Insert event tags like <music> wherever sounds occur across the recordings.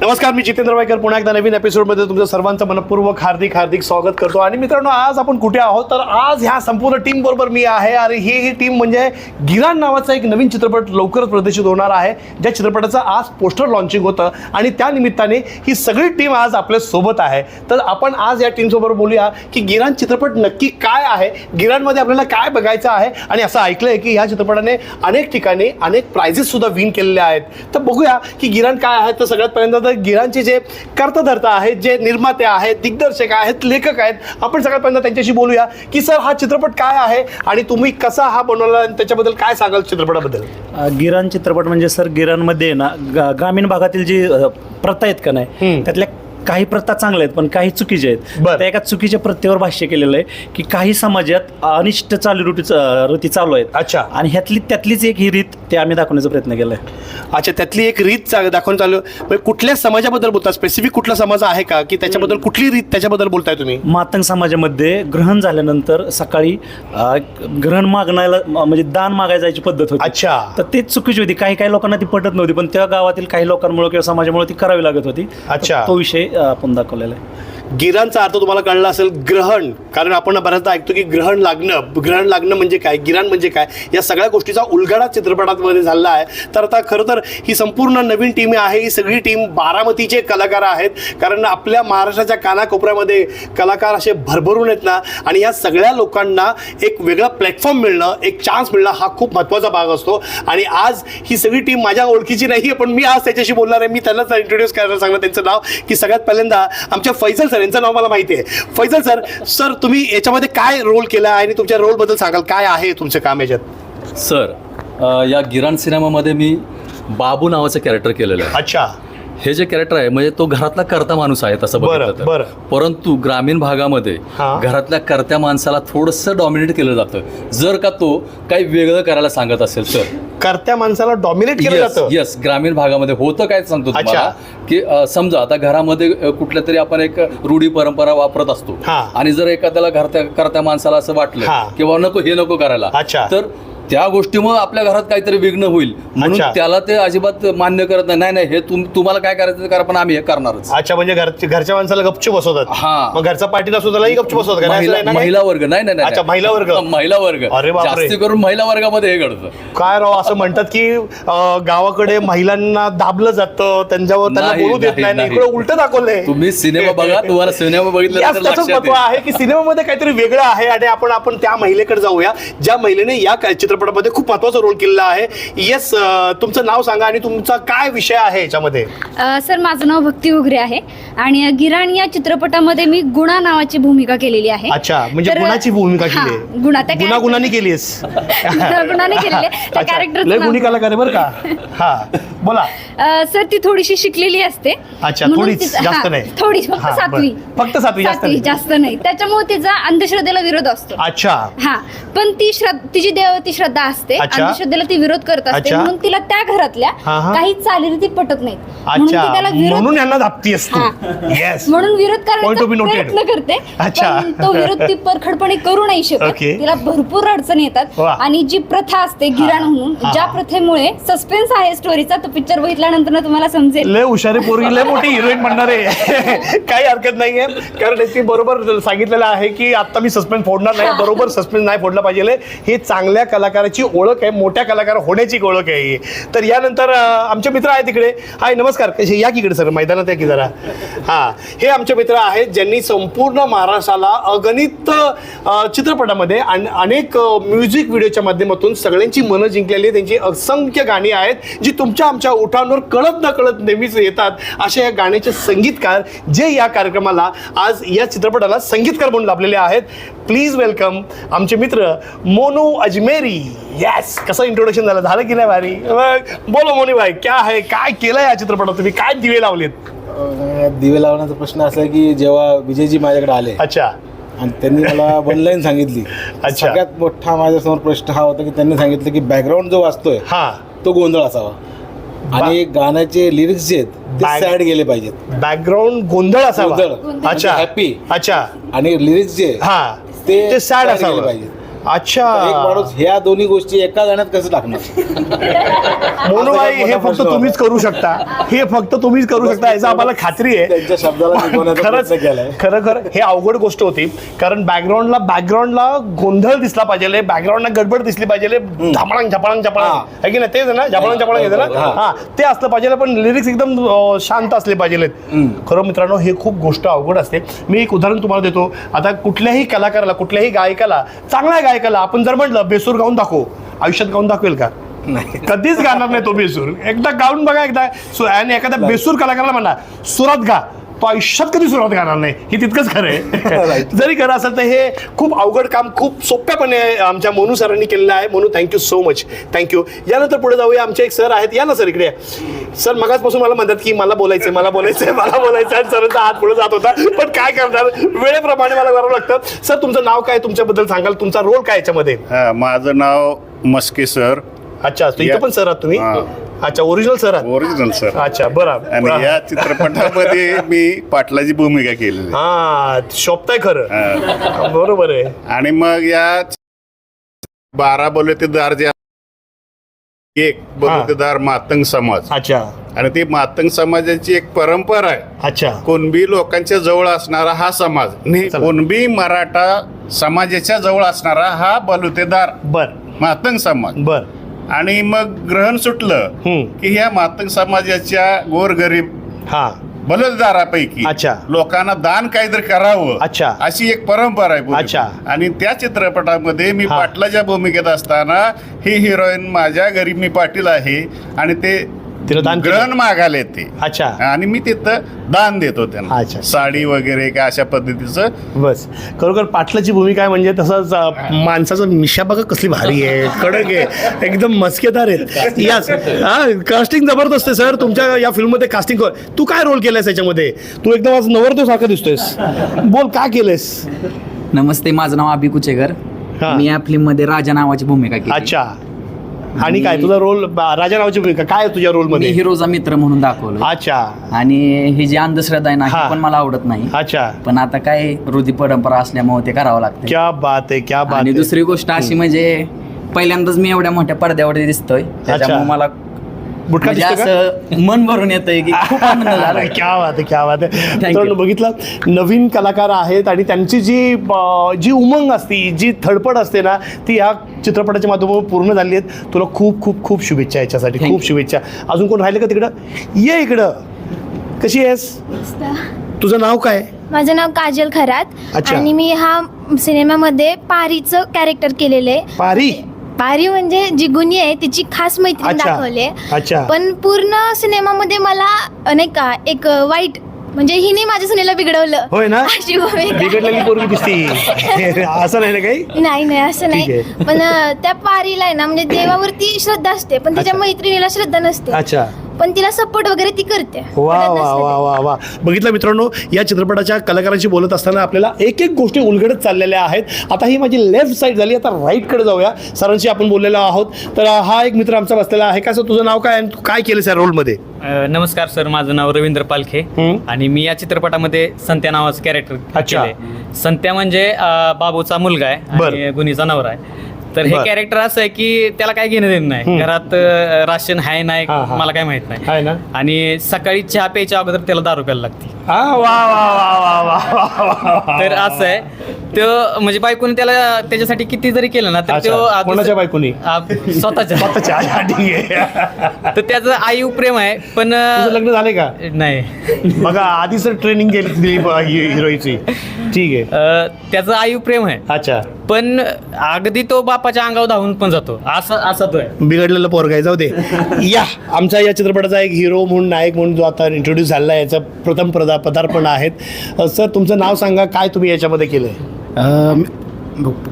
नमस्कार मी जितेंद्र वायकर. पुन्हा एकदा नवीन एपिसोडमध्ये तुमचं सर्वांचं मनपूर्वक हार्दिक हार्दिक स्वागत करतो. आणि मित्रांनो आज आपण कुठे आहोत? तर आज ह्या संपूर्ण टीम बरोबर मी आहे आणि ही ही टीम म्हणजे गिराण नावाचा एक नवीन चित्रपट लवकरच प्रदर्शित होणार आहे. ज्या चित्रपटाचं आज पोस्टर लॉन्चिंग होतं आणि त्या निमित्ताने ही सगळी टीम आज आपल्यासोबत आहे. तर आपण आज या टीमसोबत बोलूया की गिराण चित्रपट नक्की काय आहे? गिराणमध्ये आपल्याला काय बघायचं आहे? आणि असं ऐकलं आहे की ह्या चित्रपटाने अनेक ठिकाणी अनेक प्राइजेस सुद्धा विन केलेले आहेत. तर बघूया की गिराण काय आहे. तर सगळ्यात पहिल्यांदा तर गिराणचे जे कर्तधर्ता आहेत जे निर्माते आहेत दिग्दर्शक आहेत लेखक आहेत आपण सगळ्यात पहिल्यांदा त्यांच्याशी बोलूया की सर हा चित्रपट काय आहे आणि तुम्ही कसा हा बनवला आणि त्याच्याबद्दल काय सांगाल चित्रपटाबद्दल अ, गिराण चित्रपट म्हणजे सर गिराणमध्ये ना ग्रामीण भागातील जी प्रथा आहेत का नाही. त्यातल्या काही प्रथा चांगल्या आहेत पण काही चुकीच्या आहेत. त्या एका चुकीच्या प्रथेवर भाष्य केलेलं आहे की काही समाजात अनिष्ट चालीरुटी रीती चालू आहेत अच्छा. आणि ह्यातली त्यातलीच एक ही रीत ते आम्ही दाखवण्याचा प्रयत्न केलाय. अच्छा त्यातली एक रीत चा- दाखवून चालू म्हणजे कुठल्या समाजाबद्दल बोलता? स्पेसिफिक कुठला समाज आहे का? की त्याच्याबद्दल कुठली रीत त्याच्याबद्दल बोलताय तुम्ही? मातंग समाजामध्ये ग्रहण झाल्यानंतर सकाळी अ, ग्रहण मागण्याला म- म्हणजे दान मागायला जायची पद्धत होती. अच्छा. तर तेच चुकीची होती. काही काही लोकांना ती पटत नव्हती पण त्या गावातील काही लोकांमुळे किंवा समाजामुळे ती करावी लागत होती. अच्छा. तो विषय अ, आपण दाखवलेला आहे. गिरांचा अर्थ तुम्हाला कळला असेल ग्रहण. कारण आपण बऱ्याचदा ऐकतो की ग्रहण लागणं ग्रहण लागणं म्हणजे काय गिराण म्हणजे काय या सगळ्या गोष्टीचा उलगडा चित्रपटामध्ये झाला आहे. तर आता खरं तर ही संपूर्ण नवीन टीम आहे ही सगळी टीम बारामतीचे कलाकार आहेत. कारण आपल्या महाराष्ट्राच्या कानाकोपऱ्यामध्ये कलाकार असे भरभरून आहेत ना आणि या सगळ्या लोकांना एक वेगळा प्लॅटफॉर्म मिळणं एक चान्स मिळणं हा खूप महत्त्वाचा भाग असतो. आणि आज ही सगळी टीम माझ्या ओळखीची नाही आहे पण मी आज त्याच्याशी बोलणार आहे. मी त्यांनाच इंट्रोड्यूस करायला सांगणार त्यांचं नाव. की सगळ्यात पहिल्यांदा आमच्या फैजल सर यांचं नाव मला माहिती आहे. फैजल सर सर तुम्ही याच्यामध्ये काय रोल केला आणि तुमच्या रोलबद्दल सांगाल? काय आहे तुमचं काम याच्यात? सर या गिराण सिनेमामध्ये मी बाबू नावाचं कॅरेक्टर केलेलं आहे. अच्छा. हे जे कॅरेक्टर आहे म्हणजे तो घरातला करता माणूस आहे तसं बरं, बघितलं तर. बरं. परंतु ग्रामीण भागामध्ये हा. घरातल्या करत्या माणसाला थोडंसं डॉमिनेट केलं जातं जर का तो काही वेगळं करायला सांगत असेल तर करत्या माणसाला डॉमिनेट केलं येस जातं येस ग्रामीण भागामध्ये होतं काय सांगतो. तुम्हाला की अ, समजा आता घरामध्ये अ, कुठल्या तरी आपण एक रूढी परंपरा वापरत असतो हा. आणि जर एखाद्याला घरत्या करत्या माणसाला असं हा. वाटलं किंवा नको हे नको करायला अच्छा. तर त्या गोष्टीमुळे आपल्या घरात काहीतरी विघ्न होईल म्हणून अच्छा. त्याला ते अजिबात मान्य करत नाही नाही नाही हे तुम तुम्हाला काय करायचं ते करा पण आम्ही हे करणारच अच्छा म्हणजे घर घरच्या माणसाला गपचूप बसवतात हा. मग घरचा पार्टी असतो त्यालाही गपचूप बसवतात का? नाही असं महिला नाही ना काही? महिला वर्ग नाही नाही नाही अच्छा, महिला वर्ग. <laughs> महिला वर्ग अरे बापरे. जास्ती करून महिला वर्गामध्ये हे घडतं काय राव असं म्हणतात की अं, गावाकडे महिलांना दाबलं जातं त्यांच्यावर त्यांना नाही, बोलू देत नाही, नाही नाही. इकडे उलट दाखवलंय तुम्ही सिनेमा बघा तुम्हाला सिनेमा बघितलं याच तर त्याचंच लक्षात महत्त्व येईल. आहे की सिनेमामध्ये काहीतरी वेगळं आहे आणि आपण आपण त्या महिलेकडे जाऊया ज्या महिलेने या काय- चित्रपटामध्ये खूप महत्त्वाचा रोल केलेला आहे. येस तुमचं नाव सांगा आणि तुमचा काय विषय आहे याच्यामध्ये? सर माझं नाव भक्ती उघरे आहे आणि गिराण या चित्रपटामध्ये मी गुणा नावाची भूमिका केलेली आहे. अच्छा म्हणजे तर- गुणाची भूमिका केली आहे. गुणा. त्या केलीस गुणाने <laughs> केलेली आहे. त्या अच्छा. लय कलाकार आहे बरं का. <laughs> हा. बोला अ, सर ती थोडीशी शिकलेली असते अच्छा, म्हणून थोडीच, तिचं- जास्त हा, नाही. थोडी फक्त हा, बरं. सातवी फक्त सातवी, जास्त नाही. जास्त नाही त्याच्यामुळे तिचा अंधश्रद्धेला विरोध असतो अच्छा हा पण ती श्रद्धा तिची देवती श्रद्धा असते अच्छा. अंधश्रद्धेला ती विरोध करत असते अच्छा. म्हणून तिला त्या घरातल्या हा, हा. काही चालीरीती पटत नाहीत म्हणून ती अच्छा त्याला विरोध यांना धापती असतो. येस म्हणून विरोध Point to be करण्याचा noted. प्रयत्न करते अच्छा. पण तो विरोध ती परखडपणे करू नाही शकत Okay. तिला भरपूर अडचणी येतात वा. आणि जी प्रथा असते गिराण म्हणून हा. ज्या प्रथेमुळे सस्पेन्स आहे स्टोरीचा तो पिक्चर बघितल्यानंतर ना तुम्हाला समजेल. लय हुशारी पोरगी लय मोठी हिरोईन म्हणणार आहे. <laughs> काही हरकत नाहीये. कारण ती बरोबर सांगितलेलं आहे की आता मी सस्पेन्स फोडणार नाही. बरोबर सस्पेन्स नाही फोडला पाहिजे. हे चांगल्या कलाकाराची ओळख आहे. मोठ्या कलाकार होण्याची ओळख आहे ही. तर यानंतर आमचे मित्र आहेत तिकडे हाय नमस्कार. कसे या की इकडे सर? मैदानात या की जरा? हा. हे आमचे मित्र आहेत ज्यांनी संपूर्ण महाराष्ट्राला अगणित चित्रपटामध्ये आणि अनेक म्युझिक व्हिडिओच्या माध्यमातून सगळ्यांची मनं जिंकलेली. त्यांची असंख्य गाणी आहेत जी तुमच्या आमच्या ओठांवर कळत न कळत नेहमीच येतात अशा या गाण्याचे संगीतकार जे या कार्यक्रमाला आज या चित्रपटाला संगीतकार म्हणून लाभलेले आहेत. प्लीज वेलकम आमचे मित्र मोनू अजमेरी. येस कसं इंट्रोडक्शन झालं? झालं की नाही भारी? बोलो मोनी भाई क्या आहे काय केलं या चित्रपटात? तुम्ही काय दिवे लावलेत? दिवे लावण्याचा प्रश्न असा आहे की जेव्हा विजयजी माझ्याकडे आले अच्छा. आणि त्यांनी मला वन लाईन सांगितली अच्छा. सगळ्यात मोठा माझ्यासमोर प्रश्न हा होता की त्यांनी सांगितलं की बॅकग्राऊंड जो वाचतोय हा. तो गोंधळ असावा. आणि गाण्याचे लिरिक्स जे आहेत ते Back- सॅड गेले पाहिजेत. बॅकग्राऊंड गोंधळ असावा. गोंधळ. अच्छा. हॅपी अच्छा. आणि लिरिक्स जे हा. ते ते सॅड sad असावं. गेले पाहिजेत अच्छा एक माणूस ह्या दोन्ही गोष्टी एका गाण्यात कसं टाकणार? <laughs> मोनूबाई हे फक्त तुम्हीच करू शकता. हे फक्त तुम्हीच करू शकता याचा आम्हाला खात्री आहे. त्यांच्या शब्दाला <laughs> टिकवण्याचा खरंच प्रयत्न केलाय. खरं खरं हे अवघड गोष्ट होती. कारण बॅकग्राऊंडला बॅकग्राऊंडला गोंधळ दिसला पाहिजे. बॅकग्राऊंडला गडबड दिसली पाहिजे. झपाळांग झपाळांग झपाळांग हा. आहे की नाही? तेच आहे ना? झपाळांग झपाळांग येतं ना? हा. हा. ते असलं पाहिजे पण लिरिक्स एकदम अं, शांत असले पाहिजे खरं मित्रांनो हे खूप गोष्ट अवघड असते. मी एक उदाहरण तुम्हाला देतो. आता कुठल्याही कलाकाराला कुठल्याही गायकाला चांगल्या गायकाला आपण जर म्हटलं बेसूर गाऊन दाखव. आयुष्यात गाऊन दाखवेल का? कधीच गाणार नाही तो बेसूर. एकदा गाऊन बघा एकदा. सु- आणि एखाद्या बेसूर कलाकाराला म्हणा सुरात गा. तो आयुष्यात कधी सुरुवात करणार नाही. हे तितकंच खरं आहे. <laughs> जरी खरं असेल तर हे खूप अवघड काम खूप सोप्यापणे आमच्या मोनू सरांनी केलेलं आहे. Monu thank you so much thank you यानंतर पुढे जाऊया. आमचे एक सर आहेत. या ना सर इकडे. सर मगाचपासून मला म्हणतात की मला बोलायचंय मला बोलायचंय मला बोलायचं आणि सरांचा हात पुढे जात होता. पण काय करणार? वेळेप्रमाणे मला करावं लागतं. सर तुमचं नाव काय? तुमच्याबद्दल सांगाल. तुमचा रोल काय याच्यामध्ये? हा, माझं नाव मस्के सर. अच्छा तो इथं पण सर आहात तुम्ही. अच्छा ओरिजिनल सर आहात? Original sir. अच्छा बरं आणि या चित्रपटामध्ये <laughs> मी पाटलाची भूमिका केलेली. हा शोभताय खरं. हा. बरोबर आहे. आणि मग या बारा बलुतेदार जे एक बलुतेदार मातंग समाज. अच्छा. आणि ती मातंग समाजाची एक परंपरा आहे. अच्छा. कुणबी लोकांच्या जवळ असणारा हा समाज. चला. कुणबी मराठा समाजाच्या जवळ असणारा हा बलुतेदार बर. मातंग समाज. बर. आणि मग ग्रहण सुटलं. की ह्या मातंग समाजाच्या गोरगरीब हा बलुतेदारापैकी अच्छा. लोकांना दान काहीतरी करावं अच्छा. अशी एक परंपरा आहे. अच्छा. आणि त्या चित्रपटामध्ये मी. पाटलाच्या भूमिकेत असताना ही हिरोईन माझ्या घरी मी पाटील आहे आणि ते तिला दान? ग्रहण मागायला येते. अच्छा. आणि मी तिथं दान देतो त्यांना. अच्छा. साडी वगैरे काय अशा पद्धतीचं. बस. खरोखर पाटलाची भूमिका म्हणजे तसंच अं, माणसाचं मिशा बघा कसली भारी आहे कडक आहे एकदम मस्केदार आहेत. यास हा कास्टिंग जबरदस्त आहे सर तुमच्या या फिल्ममध्ये कास्टिंग तू काय रोल केलायस याच्यामध्ये? तू एकदम आज नवरदेव सारखं दिसतोयस. बोल काय केलंयस? नमस्ते माझं नाव अभि कुचेकर हा. मी या फिल्ममध्ये राजा नावाची भूमिका केली. अच्छा. आणि काय तुझा रोल राजा नावाची भूमिका काय आहे तुझ्या मी रोलमध्ये हिरोचा मित्र म्हणून दाखवलं अच्छा. आणि ही जी अंधश्रद्धा आहे ना हा. ही. पण मला आवडत नाही. अच्छा. पण आता काय रुढी परंपरा असल्यामुळे ते करावं लागतं क्या बात आहे क्या बात आणि आहे. दुसरी गोष्ट अशी म्हणजे पहिल्यांदाच मी एवढ्या मोठ्या पडद्यावर दिसतोय. त्याच्यामुळे मला बुटका म्हणजे दिसतो का? असं मन भरून येतंय की खूप आनंद <laughs> झाला क्या बात आहे क्या बात आहे. Thank. बघितलं नवीन कलाकार आहेत आणि त्यांची जी अं, जी उमंग असते जी धडपड असते ना ती ह्या चित्रपटाच्या माध्यमातून पूर्ण झाली आहेत. तुला खूप खूप खूप शुभेच्छा याच्यासाठी. Thank खूप you. शुभेच्छा. अजून कोण राहिले का तिकडं? ये इकडं. कशी आहेस? तुझं नाव काय? माझं नाव काजल खरात. अच्छा. आणि मी हा सिनेमामध्ये पारीचं कॅरेक्टर केलेलं आहे. पारी? पारी म्हणजे जी गुन्हे आहे तिची खास मैत्रीण अच्छा. दाखवली अच्छा. पण पूर्ण सिनेमामध्ये मला नाही का एक वाईट म्हणजे हिने माझ्या सुनेला बिघडवलं होय ना अशी भूमिका. बिघडलेली पोरगी दिसती <laughs> असं नाही ना काही नाही नाही असं ठीक नाही आहे. पण अ, त्या पारीला आहे ना म्हणजे देवावरती श्रद्धा असते पण तिच्या अच्छा. मैत्रिणीला श्रद्धा नसते अच्छा पण तिला सपोर्ट वगैरे ती करते. वा वा वा. वा वा. बघितलं मित्रांनो या चित्रपटाच्या कलाकारांशी बोलत असताना आपल्याला एक एक गोष्टी उलगडत चाललेल्या आहेत. आता ही माझी लेफ्ट साईड झाली आता राईटकडे जाऊया. सरांशी आपण बोललेलो आहोत. तर हा एक मित्र आमचा बसलेला आहे. काय सर तुझं नाव काय आणि तू काय केलंस या रोलमध्ये अ, नमस्कार सर माझं नाव रवींद्र पालखे. आणि मी या चित्रपटामध्ये संत्या नावाचं कॅरेक्टर अच्छा. केलंय. संत्या म्हणजे अ, बाबूचा मुलगा आहे बर. आणि गुन्हेचा नवरा आहे. तर हे बर. कॅरेक्टर असं आहे की त्याला काय घेणं देणं नाही. घरात अ, राशन आहे नाही हा, हा. मला काय माहीत नाही. ना? आणि सकाळी चहा प्यायच्या अगोदर त्याला दारू प्यायला लागते. हा वा वा वा वा वा वा वा तर असं आहे. तो म्हणजे बायकोने त्याला त्याच्यासाठी किती जरी केलं ना तर. तो कोणाच्या बायकोनी? स्वतःच्या. स्वतःच्या अच्छा, ठीक आहे तर त्याचं आयु प्रेम आहे पण तुझं लग्न झाले का? नाही. बघा आधी सर ट्रेनिंग केली दिली हिरोईची ठीक आहे. अ, त्याचं आयु प्रेम आहे. अच्छा. पण अगदी तो बापाच्या अंगावर धावून पण जातो. असा असा तो आहे. बिघडलेलं पोरग आहे जाऊ दे. या आमचा या चित्रपटाचा एक हिरो म्हणून नायक म्हणून जो आता इंट्रोड्यूस झालेला आहे याचं प्रथम प्रदा पदार्पण आहेत. सर तुमचं नाव सांगा काय तुम्ही याच्यामध्ये केलंय?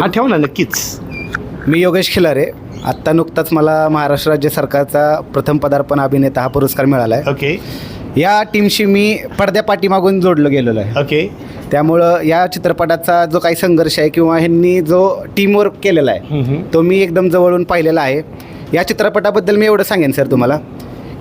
हा ठेव ना नक्कीच. मी योगेश खिलारे. आत्ता नुकताच मला महाराष्ट्र राज्य सरकारचा प्रथम पदार्पण अभिनेता हा पुरस्कार मिळाला आहे ओके. या टीमशी मी पडद्या पाठीमागून जोडलं गेलेलो आहे. ओके. त्यामुळं या चित्रपटाचा जो काही संघर्ष आहे किंवा ह्यांनी जो टीमवर्क केलेला. आहे तो मी एकदम जवळून पाहिलेला आहे. या चित्रपटाबद्दल मी एवढं सांगेन सर तुम्हाला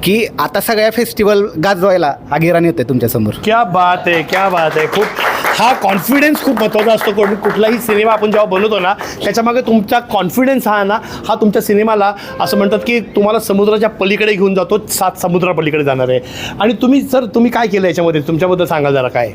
की आता सगळ्या फेस्टिवल गाजवायला आगिरान येते तुमच्यासमोर क्या बात आहे क्या बात आहे. खूप हा कॉन्फिडन्स खूप महत्त्वाचा असतो. कोण कुठलाही सिनेमा आपण जेव्हा बनवतो ना त्याच्यामागे तुमचा कॉन्फिडन्स हा ना हा तुमच्या सिनेमाला असं म्हणतात की तुम्हाला समुद्राच्या पलीकडे घेऊन जातो सात समुद्रा पलीकडे जाणार. आहे आणि तुम्ही सर तुम्ही काय केलं याच्यामध्ये? तुमच्याबद्दल सांगा जरा काय?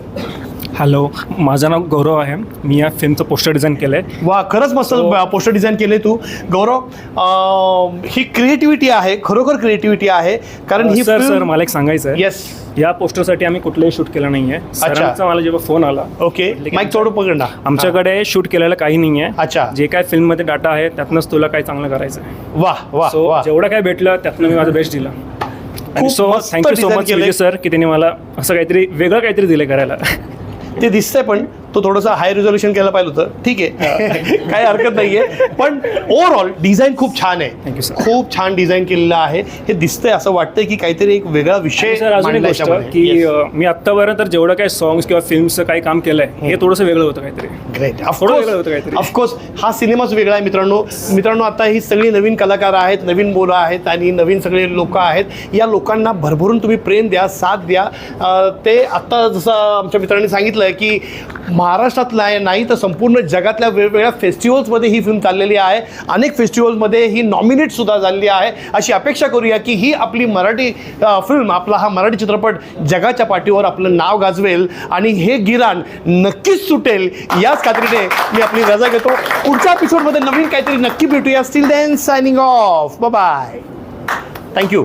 हॅलो माझं नाव गौरव आहे. मी या फिल्मचं पोस्टर डिझाईन केलं आहे वा खरंच मस्त पोस्टर डिझाईन केले तू. गौरव ही क्रिएटिव्हिटी आहे खरोखर क्रिएटिव्हिटी आहे कारण ही सर सर मला एक सांगायचं आहे येस या पोस्टरसाठी आम्ही कुठलंही शूट केलं नाही आहे मला जेव्हा फोन आला ओके माईक ना आमच्याकडे शूट केलेलं काही नाही आहे अच्छा. जे काय फिल्ममध्ये डाटा आहे त्यातनंच तुला काय चांगलं करायचं आहे वा वा. जेवढं काय भेटलं त्यातनं मी माझं बेस्ट दिलं. So thank you so much sir की त्यांनी मला असं काहीतरी वेगळं काहीतरी दिलं करायला. ते दिसतंय पण तो थोडंसं हाय रिझोल्युशन केलं पाहिजे होतं. ठीक आहे. <laughs> काही हरकत नाहीये. पण ओव्हरऑल डिझाईन खूप छान आहे. खूप छान डिझाईन केलेलं आहे. हे दिसतंय असं वाटतंय की काहीतरी एक वेगळा विषय. की मी आत्तापर्यंत तर जेवढं काय सॉंग्स किंवा फिल्मचं काही काम केलंय हे. थोडंसं वेगळं होतं काहीतरी. काहीतरी. ऑफकोर्स हा सिनेमाच वेगळा आहे मित्रांनो. मित्रांनो आता ही सगळी नवीन कलाकार आहेत नवीन मुलं आहेत आणि नवीन सगळे लोक आहेत. या लोकांना भरभरून तुम्ही प्रेम द्या साथ द्या. ते आत्ता जसं आमच्या मित्रांनी सांगितलं आहे की महाराष्ट्रातला आहे नाही तर संपूर्ण जगातल्या वेगवेगळ्या फेस्टिवल्समध्ये ही फिल्म चाललेली आहे. अनेक फेस्टिवल्समध्ये ही नॉमिनेट सुद्धा झालेली आहे. अशी अपेक्षा करूया की ही आपली मराठी फिल्म आपला हा मराठी चित्रपट जगाच्या पाठीवर आपलं नाव गाजवेल आणि हे गिराण नक्कीच सुटेल याच खात्रीने मी आपली रजा घेतो. पुढच्या एपिसोडमध्ये नवीन काहीतरी नक्की भेटूया. Still then signing off bye thank you